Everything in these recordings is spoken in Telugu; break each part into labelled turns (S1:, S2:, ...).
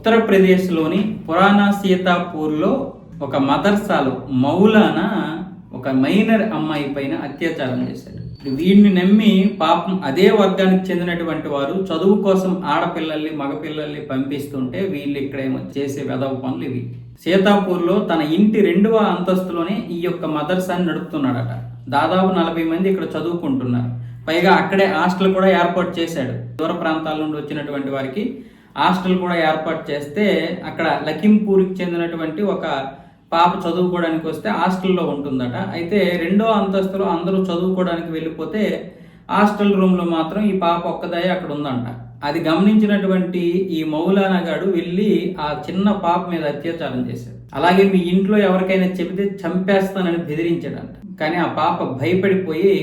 S1: ఉత్తరప్రదేశ్లోని పురాణా సీతాపూర్లో ఒక మదర్సాలో మౌలానా ఒక మైనర్ అమ్మాయి పైన అత్యాచారం చేశాడు. వీడిని నమ్మి పాపం అదే వర్గానికి చెందినటువంటి వారు చదువు కోసం ఆడపిల్లల్ని మగపిల్లల్ని పంపిస్తుంటే వీళ్ళు ఇక్కడేమో చేసే వెదవ పనులు ఇవి. సీతాపూర్లో తన ఇంటి రెండవ అంతస్తులోనే ఈ యొక్క మదర్సాన్ని నడుపుతున్నాడట. దాదాపు నలభై మంది ఇక్కడ చదువుకుంటున్నారు. పైగా అక్కడే హాస్టల్ కూడా ఏర్పాటు చేశాడు. దూర ప్రాంతాల నుండి వచ్చినటువంటి వారికి హాస్టల్ కూడా ఏర్పాటు చేస్తే అక్కడ లఖింపూర్కి చెందినటువంటి ఒక పాప చదువుకోవడానికి వస్తే హాస్టల్లో ఉంటుందట. అయితే రెండో అంతస్తులో అందరూ చదువుకోవడానికి వెళ్ళిపోతే హాస్టల్ రూమ్లో మాత్రం ఈ పాప ఒక్కదాయి అక్కడ ఉందంట. అది గమనించినటువంటి ఈ మౌలానా గారు వెళ్ళి ఆ చిన్న పాప మీద అత్యాచారం చేశాడు అలాగే మీ ఇంట్లో ఎవరికైనా చెబితే చంపేస్తానని బెదిరించాడంట. కానీ ఆ పాప భయపడిపోయి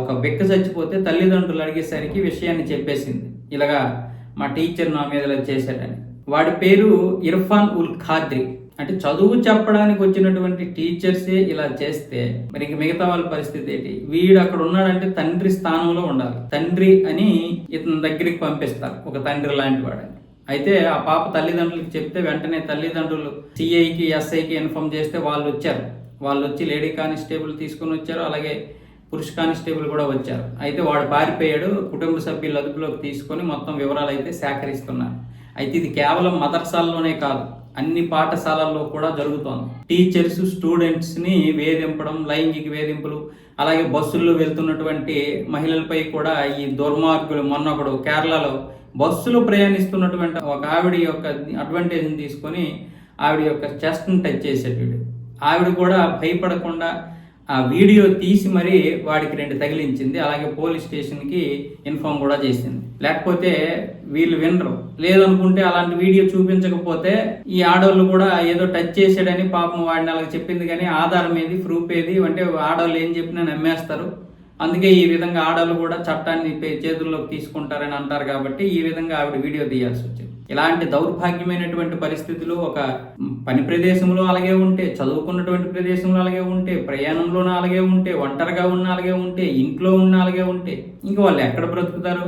S1: ఒక బెక్క చచ్చిపోతే తల్లిదండ్రులు అడిగేసరికి విషయాన్ని చెప్పేసింది. ఇలాగా మా టీచర్ నా మీద ఇలా చేశాడని. వాడి పేరు ఇర్ఫాన్ ఉల్ ఖాద్రి. అంటే చదువు చెప్పడానికి వచ్చినటువంటి టీచర్సే ఇలా చేస్తే మరి ఇంక మిగతా వాళ్ళ పరిస్థితి ఏంటి? వీడు అక్కడ ఉన్నాడంటే తండ్రి స్థానంలో ఉండాలి. తండ్రి అని ఇతని దగ్గరికి పంపిస్తారు ఒక తండ్రి లాంటి వాడని. అయితే ఆ పాప తల్లిదండ్రులకు చెప్తే వెంటనే తల్లిదండ్రులు సిఐకి ఎస్ఐకి ఇన్ఫార్మ్ చేస్తే వాళ్ళు వచ్చారు. వాళ్ళు వచ్చి లేడీ కానిస్టేబుల్ తీసుకొని వచ్చారు. అలాగే పురుష కానిస్టేబుల్ కూడా వచ్చారు అయితే వాడు పారిపోయాడు కుటుంబ సభ్యులు అదుపులోకి తీసుకొని మొత్తం వివరాలు అయితే సేకరిస్తున్నారు. అయితే ఇది కేవలం మదర్సాల్లోనే కాదు అన్ని పాఠశాలల్లో కూడా జరుగుతోంది. టీచర్స్ స్టూడెంట్స్ని వేధింపడం లైంగిక వేధింపులు అలాగే బస్సుల్లో వెళ్తున్నటువంటి మహిళలపై కూడా ఈ దుర్మార్గులు మొన్నొకడు కేరళలో బస్సులో ప్రయాణిస్తున్నటువంటి ఒక ఆవిడ యొక్క అడ్వాంటేజ్ని తీసుకొని ఆవిడ యొక్క చెస్ట్ని టచ్ చేసేటప్పుడు ఆవిడ కూడా భయపడకుండా ఆ వీడియో తీసి మరీ వాడికి రెండు తగిలించింది. అలాగే పోలీస్ స్టేషన్కి ఇన్ఫామ్ కూడా చేసింది. లేకపోతే వీళ్ళు వినరు. లేదనుకుంటే అలాంటి వీడియో చూపించకపోతే ఈ ఆడవాళ్ళు కూడా ఏదో టచ్ చేశాడని పాపం వాడిని అలాగ చెప్పింది కానీ ఆధారం ఏది ప్రూఫ్ ఏది? అంటే ఆడవాళ్ళు ఏం చెప్పినా నమ్మేస్తారు. అందుకే ఈ విధంగా ఆడవాళ్ళు కూడా చట్టాన్ని పే- చేతుల్లోకి తీసుకుంటారని అంటారు కాబట్టి ఈ విధంగా ఆవిడ వీడియో తీయాల్సి వచ్చింది. ఇలాంటి దౌర్భాగ్యమైనటువంటి పరిస్థితులు ఒక పని ప్రదేశంలో అలాగే ఉంటే చదువుకున్నటువంటి ప్రదేశంలో అలాగే ఉంటే ప్రయాణంలోనూ అలాగే ఉంటే ఒంటరిగా ఉన్న అలాగే ఉంటే ఇంట్లో ఉన్న అలాగే ఉంటే ఇంక వాళ్ళు ఎక్కడ బ్రతుకుతారు?